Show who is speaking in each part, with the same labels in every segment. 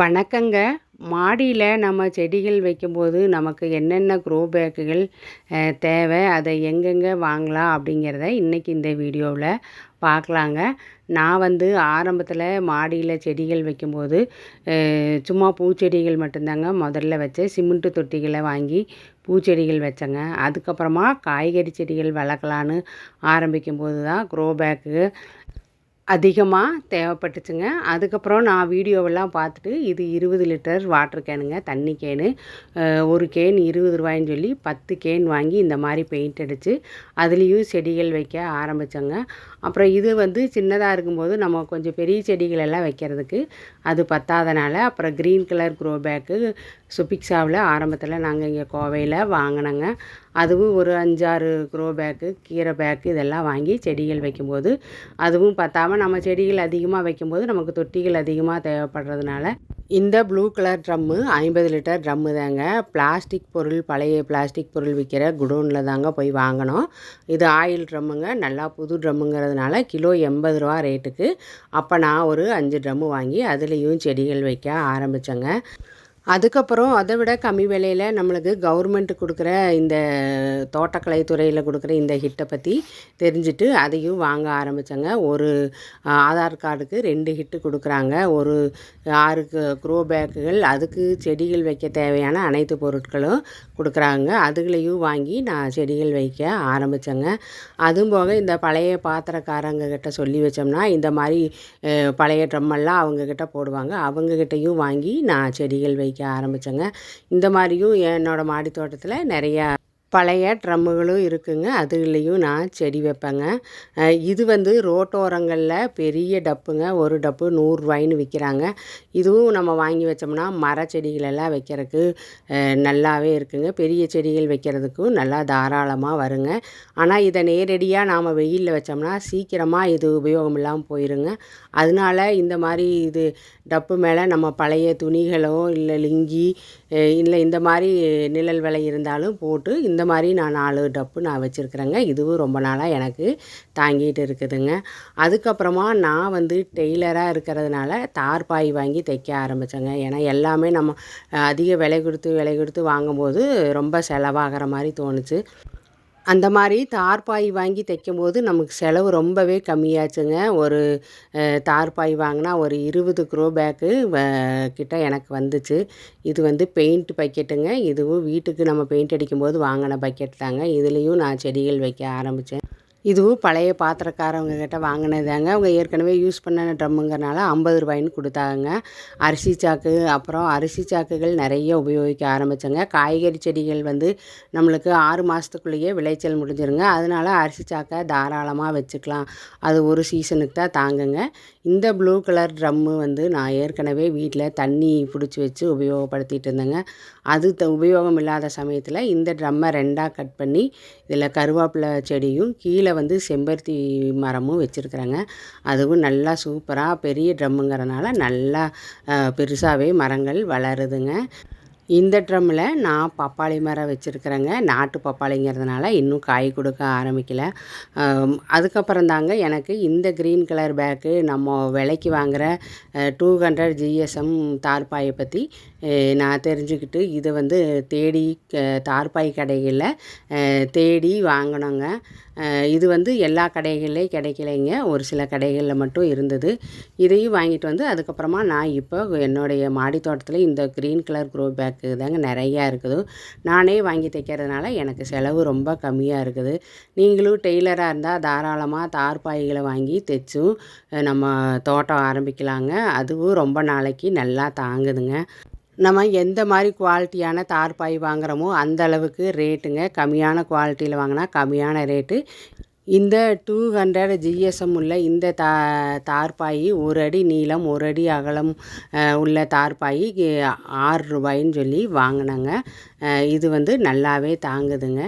Speaker 1: வணக்கங்க. மாடியில் நம்ம செடிகள் வைக்கும்போது நமக்கு என்னென்ன க்ரோ பேக்குகள் தேவை அதை எங்கெங்கே வாங்கலாம் அப்படிங்கிறத இன்றைக்கி இந்த வீடியோவில் பார்க்கலாங்க. நான் வந்து ஆரம்பத்தில் மாடியில் செடிகள் வைக்கும்போது சும்மா பூச்செடிகள் மட்டும்தாங்க முதல்ல வச்சேன். சிமெண்ட்டு தொட்டிகளை வாங்கி பூச்செடிகள் வச்சேங்க. அதுக்கப்புறமா காய்கறி செடிகள் வளர்க்கலான்னு ஆரம்பிக்கும்போது தான் க்ரோ பேக்கு அதிகமாக தேவைப்பட்டுச்சுங்க. அதுக்கப்புறம் நான் வீடியோவெல்லாம் பார்த்துட்டு இது இருபது லிட்டர் வாட்ரு கேனுங்க தண்ணி கேனு. ஒரு கேன் இருபது ரூபாயின்னு சொல்லி பத்து கேன் வாங்கி இந்த மாதிரி பெயிண்ட் அடித்து அதுலேயும் செடிகள் வைக்க ஆரம்பித்தோங்க அப்புறம் இது வந்து சின்னதாக இருக்கும்போது நம்ம கொஞ்சம் பெரிய செடிகள் எல்லாம் வைக்கிறதுக்கு அது பத்தாதனால அப்புறம் க்ரீன் கலர் க்ரோ பேக்கு சுபிக்ஸாவில் ஆரம்பத்தில் நாங்கள் இங்கே கோவையில் வாங்கினோங்க. அதுவும் ஒரு அஞ்சாறு க்ரோ பேக்கு கீரை பேக்கு இதெல்லாம் வாங்கி செடிகள் வைக்கும்போது அதுவும் பத்தாமல் நம்ம செடிகள் அதிகமாக வைக்கும்போது நமக்கு தொட்டிகள் அதிகமாக தேவைப்படுறதுனால இந்த ப்ளூ கலர் ட்ரம்மு ஐம்பது லிட்டர் ட்ரம்மு தாங்க. பிளாஸ்டிக் பொருள் பழைய பிளாஸ்டிக் பொருள் விற்கிற குடோனில் தாங்க போய் வாங்கினோம் இது ஆயில் ட்ரம்முங்க. நல்லா புது ட்ரம்முங்கிறதுனால கிலோ எண்பது ரூபா ரேட்டுக்கு. அப்போ நான் ஒரு அஞ்சு ட்ரம்மு வாங்கி அதுலேயும் செடிகள் வைக்க ஆரம்பித்தேங்க அதுக்கப்புறம் அதை விட கம்மி விலையில் நம்மளுக்கு கவர்மெண்ட் கொடுக்குற இந்த தோட்டக்கலை துறையில் கொடுக்குற இந்த ஹிட்டை பற்றி தெரிஞ்சுட்டு அதையும் வாங்க ஆரம்பித்தேங்க ஒரு ஆதார் கார்டுக்கு ரெண்டு ஹிட்டு கொடுக்குறாங்க. ஒரு ஆறு க்ரோ பேக்குகள் அதுக்கு செடிகள் வைக்க தேவையான அனைத்து பொருட்களும் கொடுக்குறாங்க. அதுகளையும் வாங்கி நான் செடிகள் வைக்க ஆரம்பித்தேங்க அதுவும் போக இந்த பழைய பாத்திரக்காரங்க கிட்ட சொல்லி வச்சோம்னா இந்த மாதிரி பழைய ட்ரம்மெல்லாம் அவங்கக்கிட்ட போடுவாங்க. அவங்கக்கிட்டையும் வாங்கி நான் செடிகள் வைக்க வைக்க ஆரம்பித்தேங்க இந்த மாதிரியும் என்னோடய மாடி தோட்டத்தில் நிறையா பழைய ட்ரம்முகளும் இருக்குங்க. அதுலேயும் நான் செடி வைப்பேங்க. இது வந்து ரோட்டோரங்களில் பெரிய டப்புங்க. ஒரு டப்பு நூறுரூவாயின்னு விற்கிறாங்க இதுவும் நம்ம வாங்கி வச்சோம்னா மர செடிகளெல்லாம் வைக்கிறதுக்கு நல்லாவே இருக்குங்க. பெரிய செடிகள் வைக்கிறதுக்கும் நல்லா தாராளமாக வருங்க. ஆனால் இதை நேரடியாக நாம் வெயிலில் வச்சோம்னா சீக்கிரமாக இது உபயோகம் இல்லாமல் போயிருங்க. அதனால இந்த மாதிரி இது டப்பு மேலே நம்ம பழைய துணிகளோ இல்லை லிங்கி இல்லை இந்த மாதிரி நிழல் விலை இருந்தாலும் போட்டு இந்த இந்த மாதிரி நான் நாலு டப்பு நான் வச்சுருக்குறேங்க. இதுவும் ரொம்ப நாளாக எனக்கு தாங்கிட்டு இருக்குதுங்க. அதுக்கப்புறமா நான் வந்து டெய்லராக இருக்கிறதுனால தார்பாய் வாங்கி தைக்க ஆரம்பித்தேங்க ஏன்னா எல்லாமே நம்ம அதிக விலை கொடுத்து விலை கொடுத்து வாங்கும்போது ரொம்ப செலவாகிற மாதிரி தோணுச்சு. அந்த மாதிரி தார்பாய் வாங்கி தைக்கும்போது நமக்கு செலவு ரொம்பவே கம்மியாச்சுங்க. ஒரு தார்பாய் வாங்கினா ஒரு இருபது க்ரோ பேக்கு கிட்ட எனக்கு வந்துச்சு. இது வந்து பெயிண்ட் பக்கெட்டுங்க. இதுவும் வீட்டுக்கு நம்ம பெயிண்ட் அடிக்கும்போது வாங்கின பக்கெட் தாங்க. இதுலேயும் நான் செடிகள் வைக்க ஆரம்பித்தேன் இதுவும் பழைய பாத்திரக்காரவங்க கிட்ட வாங்கினதாங்க. அவங்க ஏற்கனவே யூஸ் பண்ண ட்ரம்முங்கிறனால ஐம்பது ரூபாயின்னு கொடுத்தாங்க. அரிசி சாக்கு அப்புறம் அரிசி சாக்குகள் நிறைய உபயோகிக்க ஆரம்பித்தேங்க காய்கறி செடிகள் வந்து நம்மளுக்கு ஆறு மாதத்துக்குள்ளேயே விளைச்சல் முடிஞ்சிருங்க. அதனால் அரிசி சாக்கை தாராளமாக வச்சுக்கலாம். அது ஒரு சீசனுக்கு தான் தாங்குங்க. இந்த ப்ளூ கலர் ட்ரம்மு வந்து நான் ஏற்கனவே வீட்டில் தண்ணி பிடிச்சி வச்சு உபயோகப்படுத்திகிட்டு இருந்தேங்க. அது த உபயோகம் இல்லாத சமயத்தில் இந்த ட்ரம்மை ரெண்டாக கட் பண்ணி இதில் கருவேப்பிலை செடியும் கீழே வந்து செம்பருத்தி மரமும் வச்சுருக்குறேங்க. அதுவும் நல்லா சூப்பராக பெரிய ட்ரம்முங்கிறனால நல்லா பெருசாகவே மரங்கள் வளருதுங்க. இந்த ட்ரம்மில் நான் பப்பாளி மரம் வச்சுருக்குறேங்க. நாட்டு பப்பாளிங்கிறதுனால இன்னும் காய் கொடுக்க ஆரம்பிக்கல. அதுக்கப்புறம் தாங்க எனக்கு இந்த க்ரீன் கலர் பேக்கு நம்ம விலைக்கு வாங்குகிற டூ ஹண்ட்ரட் ஜிஎஸ்எம் தார்பாயை பற்றி நான் தெரிஞ்சுக்கிட்டு இதை வந்து தேடி தார்பாய் கடைகளில் தேடி வாங்கினோங்க. இது வந்து எல்லா கடைகள்லேயும் கிடைக்கலைங்க. ஒரு சில கடைகளில் மட்டும் இருந்தது. இதையும் வாங்கிட்டு வந்து அதுக்கப்புறமா நான் இப்போ என்னுடைய மாடி தோட்டத்தில் இந்த க்ரீன் கலர் க்ரோ பேக்கு தாங்க நிறையா இருக்குது. நானே வாங்கி தைக்கிறதுனால எனக்கு செலவு ரொம்ப கம்மியாக இருக்குது. நீங்களும் டெய்லராக இருந்தால் தாராளமாக தார்பாய்களை வாங்கி தைச்சும் நம்ம தோட்டம் ஆரம்பிக்கலாங்க. அதுவும் ரொம்ப நாளைக்கு நல்லா தாங்குதுங்க. நம்ம எந்த மாதிரி குவாலிட்டியான தார்பாய் வாங்குகிறோமோ அந்த அளவுக்கு ரேட்டுங்க. கம்மியான குவாலிட்டியில் வாங்கினா கம்மியான ரேட்டு. இந்த டூ ஹண்ட்ரட் ஜிஎஸ்எம் உள்ள இந்த தா தார்பாய் ஒரு அடி நீளம் ஒரு அடி அகலம் உள்ள தார்பாய் ஆறு ரூபாயின்னு சொல்லி வாங்கினாங்க. இது வந்து நல்லாவே தாங்குதுங்க.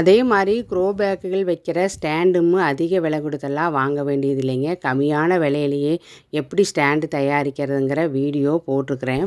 Speaker 1: அதே மாதிரி க்ரோ பேக்குகள் வைக்கிற ஸ்டாண்டும் அதிக விலை கொடுத்தெல்லாம் வாங்க வேண்டியது இல்லைங்க கம்மியான விலையிலேயே எப்படி ஸ்டாண்டு தயாரிக்கிறதுங்கிற வீடியோ போட்டிருக்கிறேன்.